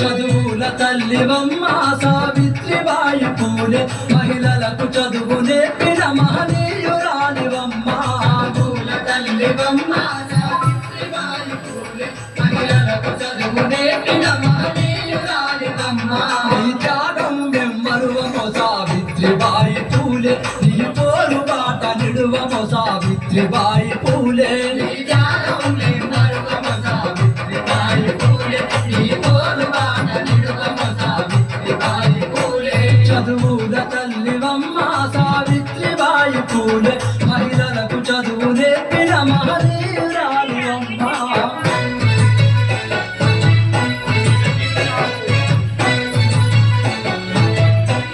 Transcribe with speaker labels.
Speaker 1: చదువుల తల్లివమ్మ సావిత్రిబాయి పూలే మహిళలకు చదువు నేర్పిన మహనీయురాలివమ్మ పూల తల్లివమ్మ సావిత్రిబాయి పూలే మహిళలకు చదువు నేర్పిన మహనీయురాలివమ్మ ಸಾವಿತ್ರಿಬಾಯಿ ಪೂಲೆ ನೀ ತೋರು ಬಾಟ ನಿಡುವ ಸಾವಿತ್ರಿಬಾಯಿ ಪೂಲೆ చదువుల తల్లివమ్మ సావిత్రిబాయి పూలే. మహిళలకు చదువు నేర్పిన మహదేవి